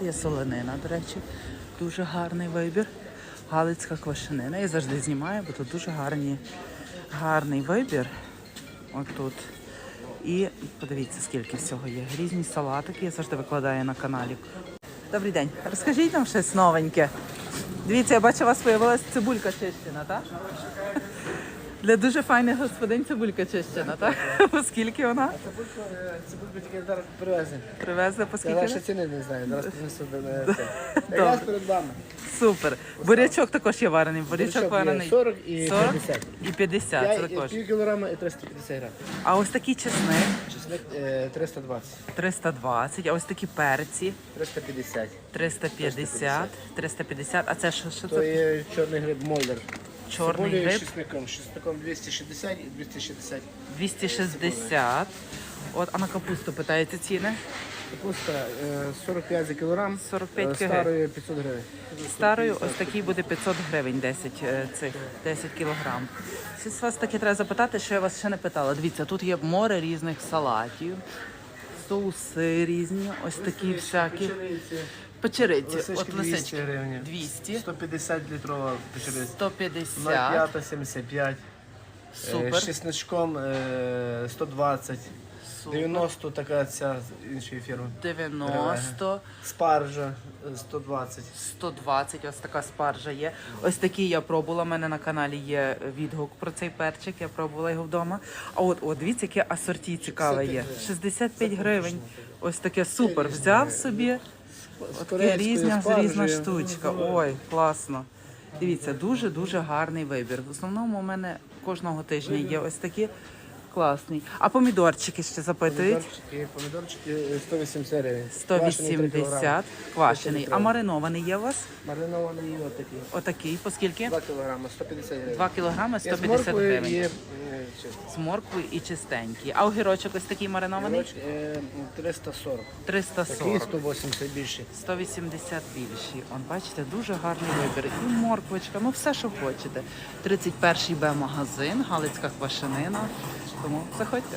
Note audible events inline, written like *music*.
Є солонина, до речі, дуже гарний вибір. Галицька квашенина. Я завжди знімаю, бо тут дуже гарні, гарний вибір. Отут. І подивіться, скільки всього є. Різні салатики, я завжди викладаю на каналі. Добрий день. Розкажіть нам щось новеньке. Дивіться, я бачу, у вас з'явилася цибулька чищена, так? Для дуже файних господин цибулька чищена, так? Оскільки вона Цибульку тільки зараз привезли. привезли, по Я ще ціни не знаю, зараз принесу на це. *laughs* Якраз перед вами. Супер. Бурячок також є варений. Бурячок варений. 40 і 40 50. і 50 Я це також. пів кілограма і 350 грам. А ось такий чесник Чесник е, 320, 320, а ось такі перці 350. 350, 350. А це що, що То це? є чорний гриб Молдер. Чорний Цибулею гриб. З чесником 260 і 260. 260. От, а на капусту питаєте ціни? Капуста е, 45 за кілограм. 45 е, кг. Старою 500 гривень. Старою ось такий буде 500 гривень 10 е, цих 10 кілограм. Всі з вас таки треба запитати, що я вас ще не питала. Дивіться, тут є море різних салатів, соуси різні, ось такі всякі. Печериці, Лисички от 200 лисички. гривень. 200, 150 літрова печериця. 150, 05 75. Супер, е, 120. супер. 90 така ця з іншої фірми. 90, Спаржа е, 120. 120, ось така спаржа є. Ось такий я пробувала. У мене на каналі є відгук про цей перчик. Я пробувала його вдома. А от, от дивіться, яке асорті цікаве є. 65 гривень. Ось таке супер. Взяв собі. Таке різна, різна штучка. Ой, класно. Дивіться, дуже дуже гарний вибір. В основному у мене кожного тижня є ось такі класні. А помідорчики ще запитують. Помідорчики, помідорчики е, 180 гривень. Квашений 3 кілограми. 180 квашений. А маринований є у вас? Маринований і отакий. Отакий, по скільки? 2 кілограми, 150 гривень. 2 кілограми 150 гривень. З моркви і чистенькі. А огірочок ось такий маринований? Огірочки, е, 340. Такий 340. 180 більший. 180 більші. Он, бачите, дуже гарний вибір. І морквочка, ну все, що хочете. 31-й Б магазин, Галицька квашенина. Тому заходьте.